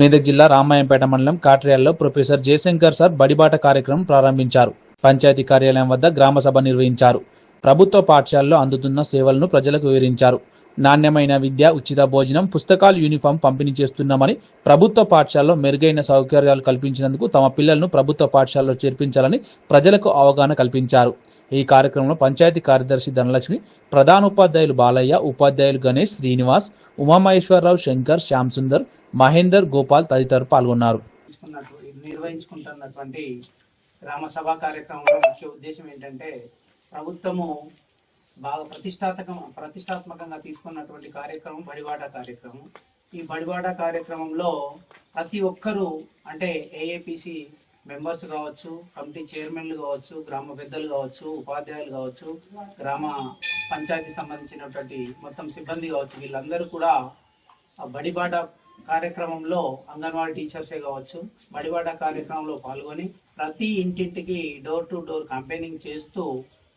మెదక్ జిల్లా రామాయంపేట మండలం కాట్రియాల్లో ప్రొఫెసర్ జయశంకర్ సార్ బడిబాట కార్యక్రమం ప్రారంభించారు. పంచాయతీ కార్యాలయం వద్ద గ్రామ సభ నిర్వహించారు. ప్రభుత్వ పాఠశాలలో అందుతున్న సేవలను ప్రజలకు వివరించారు. నాణ్యమైన విద్య ఉచిత భోజనం పుస్తకాలు యూనిఫామ్ పంపిణీ చేస్తున్నామని ప్రభుత్వ పాఠశాలలో మెరుగైన సౌకర్యాలు కల్పించినందుకు తమ పిల్లలను ప్రభుత్వ పాఠశాలలో చేర్పించాలని ప్రజలకు అవగాహన కల్పించారు. ఈ కార్యక్రమంలో పంచాయతీ కార్యదర్శి ధనలక్ష్మి ప్రధాన ఉపాధ్యాయులు బాలయ్య ఉపాధ్యాయులు గణేష్ శ్రీనివాస్ ఉమామహేశ్వరరావు శంకర్ శ్యామ్ సుందర్ మహేందర్ గోపాల్ తదితరులు పాల్గొన్నారు. నిర్వహించుకుంటున్నటువంటి గ్రామ సభ కార్యక్రమంలో ముఖ్య ఉద్దేశం ఏంటంటే ప్రభుత్వము బాగా ప్రతిష్టాత్మక ప్రతిష్టాత్మకంగా తీసుకున్నటువంటి కార్యక్రమం బడివాడ కార్యక్రమం. ఈ బడివాడ కార్యక్రమంలో ప్రతి ఒక్కరూ అంటే ఏఏపిసి మెంబర్స్ కావచ్చు కమిటీ చైర్మన్లు కావచ్చు గ్రామ పెద్దలు కావచ్చు ఉపాధ్యాయులు కావచ్చు గ్రామ పంచాయతీ సంబంధించినటువంటి మొత్తం సిబ్బంది కావచ్చు వీళ్ళందరూ కూడా ఆ బడిబాట కార్యక్రమంలో అంగన్వాడీ టీచర్సే కావచ్చు బడిబాట కార్యక్రమంలో పాల్గొని ప్రతి ఇంటింటికి డోర్ టు డోర్ క్యాంపెయినింగ్ చేస్తూ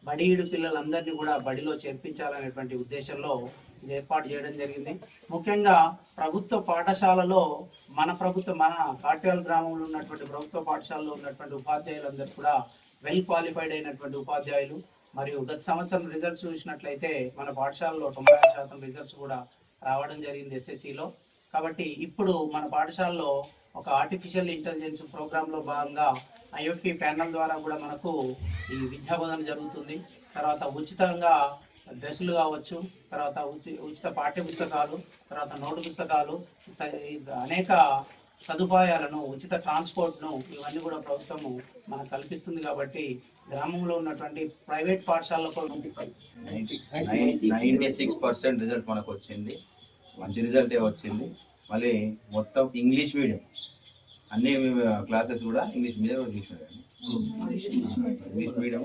బడియుడు పిల్లలందరినీ కూడా బడిలో చేర్పించాలనేటువంటి ఉద్దేశంలో ఇది ఏర్పాటు చేయడం జరిగింది. ముఖ్యంగా ప్రభుత్వ పాఠశాలలో మన ప్రభుత్వ మన కాట్యాల గ్రామంలో ఉన్నటువంటి ప్రభుత్వ పాఠశాలలో ఉన్నటువంటి ఉపాధ్యాయులందరూ కూడా వెల్ క్వాలిఫైడ్ అయినటువంటి ఉపాధ్యాయులు. మరియు గత సంవత్సరం రిజల్ట్స్ చూసినట్లయితే మన పాఠశాలలో తొంభై శాతం రిజల్ట్స్ కూడా రావడం జరిగింది ఎస్ఎస్సిలో. కాబట్టి ఇప్పుడు మన పాఠశాలలో ఒక ఆర్టిఫిషియల్ ఇంటెలిజెన్స్ ప్రోగ్రామ్లో భాగంగా ఐఓటీ ప్యానల్ ద్వారా కూడా మనకు ఈ విద్యా బోధన జరుగుతుంది. తర్వాత ఉచితంగా డ్రెస్సులు కావచ్చు తర్వాత ఉచి- ఉచిత పాఠ్య పుస్తకాలు తర్వాత నోటు పుస్తకాలు అనేక సదుపాయాలను ఉచిత ట్రాన్స్పోర్ట్ను ఇవన్నీ కూడా ప్రభుత్వము మనకు కల్పిస్తుంది కాబట్టి గ్రామంలో ఉన్నటువంటి ప్రైవేట్ పాఠశాలలో నైన్టీ సిక్స్ పర్సెంట్ రిజల్ట్ మనకు వచ్చింది. మంచి రిజల్టే వచ్చింది. మళ్ళీ మొత్తం ఇంగ్లీష్ మీడియం. అన్ని క్లాసెస్ కూడా English medium English medium English medium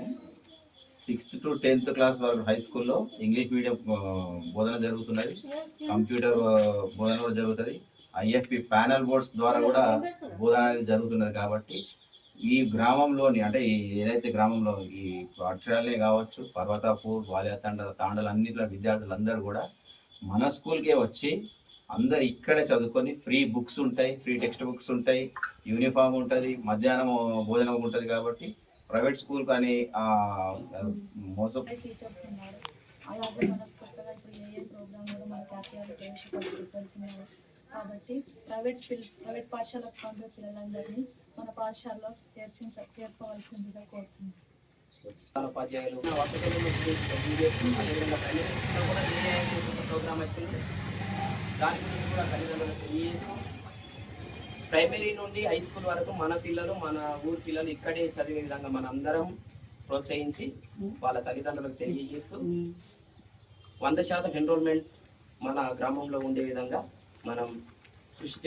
sixth to tenth class వరకు హై స్కూల్లో ఇంగ్లీష్ మీడియం బోధన జరుగుతున్నది. కంప్యూటర్ బోధన కూడా జరుగుతుంది. ఐఎఫ్పి ప్యానల్ బోర్డ్స్ ద్వారా కూడా బోధన అనేది జరుగుతున్నది కాబట్టి ఈ గ్రామంలోని అంటే ఏదైతే గ్రామంలో ఈ అక్షరాలే కావచ్చు పర్వతాపూర్ వాలియా తండ తాండలు అన్నిట్లో విద్యార్థులందరూ కూడా మన స్కూల్కే వచ్చి అందరు ఇక్కడే చదువుకొని ఫ్రీ బుక్స్ ఉంటాయి ఫ్రీ టెక్స్ట్ బుక్స్ ఉంటాయి యూనిఫామ్ ఉంటుంది మధ్యాహ్నం భోజనం ఉంటుంది కాబట్టి ప్రైవేట్ స్కూల్ కానీ ఆ, మోసం కాబట్టి ప్రైవేట్ ప్రైవేట్ పాఠశాలకు పంపే పిల్లలందరినీ మన పాఠశాలలో చేర్చించ చేర్పవలసిందిగా కోరుతున్నాను ఉపాధ్యాయులు. ప్రోగ్రామ్ వచ్చింది దాని గురించి కూడా తల్లిదండ్రులకు తెలియజేసి ప్రైమరీ నుండి హై స్కూల్ వరకు మన పిల్లలు మన ఊరు పిల్లలు ఇక్కడే చదివే విధంగా మన అందరం ప్రోత్సహించి వాళ్ళ తల్లిదండ్రులకు తెలియజేస్తూ వంద శాతం ఎన్రోల్మెంట్ మన గ్రామంలో ఉండే విధంగా మనం చే-